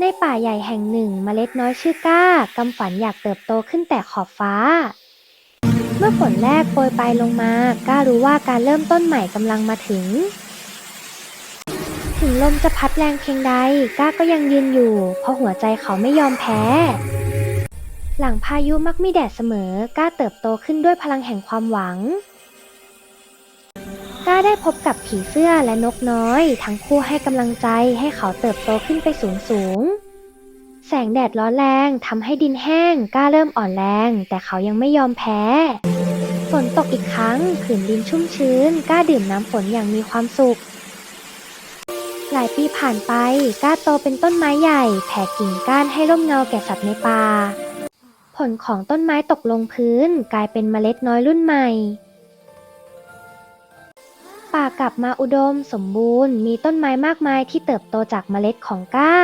ในป่าใหญ่แห่งหนึ่งเมล็ดน้อยชื่อก้ากำฝันอยากเติบโตขึ้นแต่ขอบฟ้า เมื่อฝนแรกโปรยปลายลงมา ก้ารู้ว่าการเริ่มต้นใหม่กำลังมาถึง ถึงลมจะพัดแรงเพียงใด ก้าก็ยังยืนอยู่ เพราะหัวใจเขาไม่ยอมแพ้ หลังพายุมักมีแดดเสมอ ก้าเติบโตขึ้นด้วยพลังแห่งความหวัง ก้าได้พบกับผีเสื้อและนกน้อย ทั้งคู่ให้กำลังใจให้เขาเติบโตขึ้นไปสูงสูง แสงแดดร้อนแรงทำให้ดินแห้งก้าเริ่มอ่อนแรง แต่เขายังไม่ยอมแพ้ ฝนตกอีกครั้งผืนดินชุ่มชื้นก้าดื่มน้ำฝนอย่างมีความสุข หลายปีผ่านไปก้าโตเป็นต้นไม้ใหญ่ แผ่กิ่งก้านให้ร่มเงาแก่สัตว์ในป่าผลของต้นไม้ตกลงพื้นกลายเป็นเมล็ดน้อยรุ่นใหม่ ป่ากลับมาอุดมสมบูรณ์ มีต้นไม้มากมายที่เติบโตจากเมล็ดของก้า